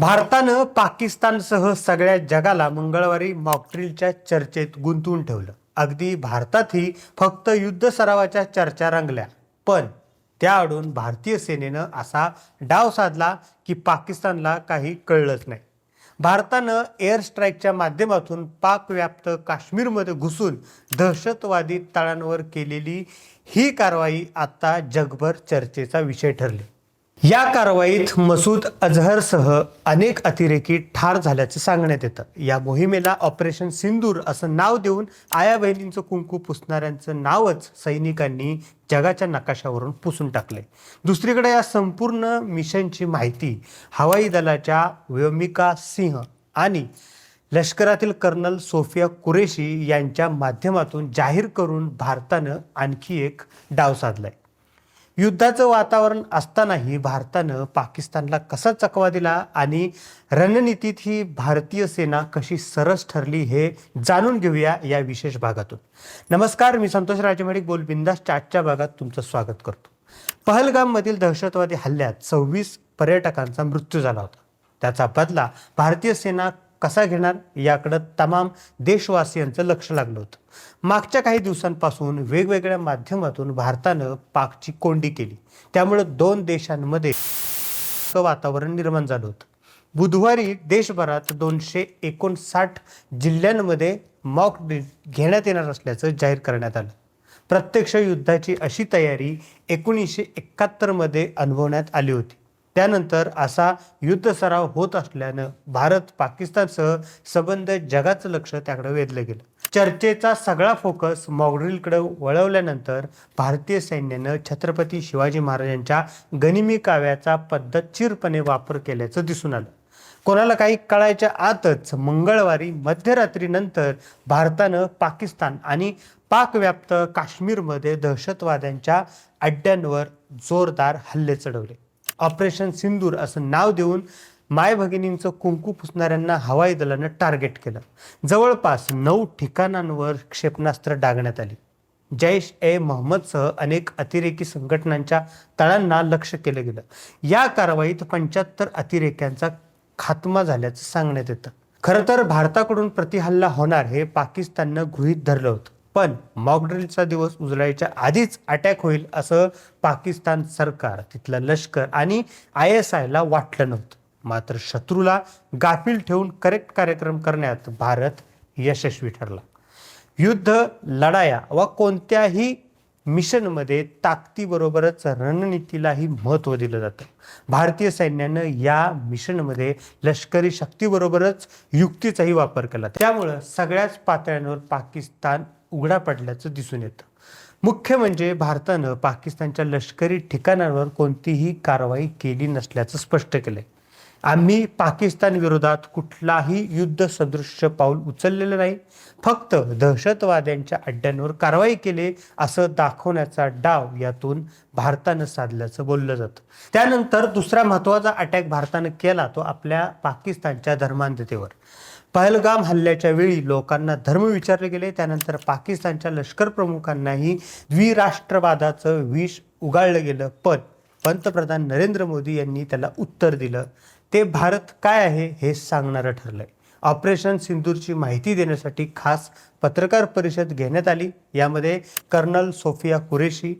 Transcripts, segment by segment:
भारतानं पाकिस्तानसह सगळ्या जगाला मंगळवारी मॉकड्रिलच्या चर्चेत गुंतवून ठेवलं. अगदी भारतातही फक्त युद्ध सरावाच्या चर्चा रंगल्या. पण त्याआडून भारतीय सेनेनं असा डाव साधला की पाकिस्तानला काही कळलंच नाही. भारतानं एअर स्ट्राईकच्या माध्यमातून पाकव्याप्त काश्मीरमध्ये घुसून दहशतवादी तळांवर केलेली ही कारवाई आता जगभर चर्चेचा विषय ठरली. या कारवाईत मसूद अझहरसह अनेक अतिरेकी ठार झाल्याचं सांगण्यात येतं. या मोहिमेला ऑपरेशन सिंदूर असं नाव देऊन आया बहिणींचं कुंकू पुसणाऱ्यांचं नावच सैनिकांनी जगाच्या नकाशावरून पुसून टाकले दुसरीकडे या संपूर्ण मिशनची माहिती हवाई दलाच्या व्योमिका सिंह आणि लष्करातील कर्नल सोफिया कुरेशी यांच्या माध्यमातून जाहीर करून भारतानं आणखी एक डाव साधलाय. युद्धाचं वातावरण असतानाही भारतानं पाकिस्तानला कसा चकवा दिला आणि रणनीतीत ही भारतीय सेना कशी सरस ठरली हे जाणून घेऊया या विशेष भागातून. नमस्कार मी संतोष राजेमाडिक बोल बिंदास चाटच्या भागात तुमचं स्वागत करतो. पहलगाममधील दहशतवादी हल्ल्यात सव्वीस पर्यटकांचा मृत्यू झाला होता. त्याचा बदला भारतीय सेना कसा घेणार? याकडं तमाम देशवासियांचं लक्ष लागलं होतं. मागच्या काही दिवसांपासून वेगवेगळ्या माध्यमातून भारतानं पाकची कोंडी केली. त्यामुळं दोन देशांमध्ये वातावरण निर्माण झालं होतं. बुधवारी देशभरात दोनशे एकोणसाठ जिल्ह्यांमध्ये मॉक ड्रिल घेण्यात येणार असल्याचं जाहीर करण्यात आलं. प्रत्यक्ष युद्धाची अशी तयारी एकोणीसशे एकाहत्तरमध्ये अनुभवण्यात आली होती. त्यानंतर असा युद्ध सराव होत असल्यानं भारत पाकिस्तानसह संबंध जगाचं लक्ष त्याकडे वेधलं गेलं. चर्चेचा सगळा फोकस मॉकड्रिलकडे वळवल्यानंतर भारतीय सैन्यानं छत्रपती शिवाजी महाराजांच्या गनिमी काव्याचा पद्धतशीरपणे वापर केल्याचं दिसून आलं. कोणाला काही कळायच्या आतच मंगळवारी मध्यरात्रीनंतर भारतानं पाकिस्तान आणि पाकव्याप्त काश्मीरमध्ये दहशतवाद्यांच्या अड्ड्यांवर जोरदार हल्ले चढवले. ऑपरेशन सिंदूर असं नाव देऊन माय भगिनींचं कुंकू पुसणाऱ्यांना हवाई दलानं टार्गेट केलं. जवळपास नऊ ठिकाणांवर क्षेपणास्त्र डागण्यात आली. जैश ए मोहम्मदसह अनेक अतिरेकी संघटनांच्या तळांना लक्ष केलं गेलं. या कारवाईत पंच्याहत्तर अतिरेक्यांचा खात्मा झाल्याचं सांगण्यात येतं. खरं तर भारताकडून प्रतिहल्ला होणार हे पाकिस्ताननं गृहीत धरलं होतं. पण मॉकड्रिलचा दिवस उजळायच्या आधीच अटॅक होईल असं पाकिस्तान सरकार तिथलं लष्कर आणि आय एस आयला वाटलं नव्हतं. मात्र शत्रूला गाफील ठेवून करेक्ट कार्यक्रम करण्यात भारत यशस्वी ठरला. युद्ध लढाया व कोणत्याही मिशनमध्ये ताकदीबरोबरच रणनीतीलाही महत्त्व दिलं जातं. भारतीय सैन्यानं या मिशनमध्ये लष्करी शक्तीबरोबरच युक्तीचाही वापर केला. त्यामुळं सगळ्याच पातळ्यांवर पाकिस्तान उघडा पडल्याचं दिसून येतं. मुख्य म्हणजे भारतानं पाकिस्तानच्या लष्करी ठिकाणांवर कोणतीही कारवाई केली नसल्याचं स्पष्ट केलंय. आम्ही पाकिस्तान विरोधात कुठलाही युद्ध सदृश्य पाऊल उचललेलं नाही. फक्त दहशतवाद्यांच्या अड्ड्यांवर कारवाई केली असं दाखवण्याचा डाव यातून भारतानं साधल्याचं बोललं जातं. त्यानंतर दुसरा महत्त्वाचा अटॅक भारतानं केला तो आपल्या पाकिस्तानच्या धर्मांधतेवर. पहलगाम हल्ल्याच्या वेळी लोकांना धर्म विचारले गेले. त्यानंतर पाकिस्तानच्या लष्कर प्रमुखांनाही द्विराष्ट्रवादाचं विष उगाळलं गेलं. पण पंतप्रधान नरेंद्र मोदी यांनी त्याला उत्तर दिलं. ते भारत काय आहे हे सांगणारं ठरलं आहे ऑपरेशन सिंदूरची माहिती देण्यासाठी खास पत्रकार परिषद घेण्यात आली. यामध्ये colonel Sofiya Qureshi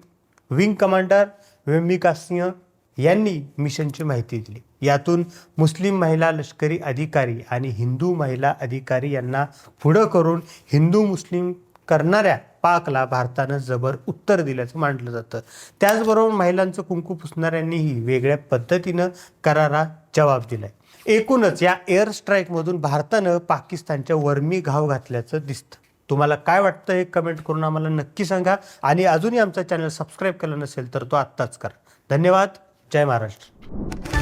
wing commander Vyomika Singh यांनी मिशनची माहिती दिली. यातून मुस्लिम महिला लष्करी अधिकारी आणि हिंदू महिला अधिकारी यांना पुढं करून हिंदू मुस्लिम करणाऱ्या पाकला भारतानं जबर उत्तर दिल्याचं मांडलं जातं. त्याचबरोबर महिलांचं कुंकू पुसणाऱ्यांनीही वेगळ्या पद्धतीनं करारा जबाब दिलाय. एकूणच या एअर स्ट्राईकमधून भारतानं पाकिस्तानच्या वर्मी घाव घातल्याचं दिसतं. तुम्हाला काय वाटतं हे कमेंट करून आम्हाला नक्की सांगा. आणि अजूनही आमचा चॅनल सबस्क्राईब केला नसेल तर तो आत्ताच करा. धन्यवाद. जय महाराष्ट्र.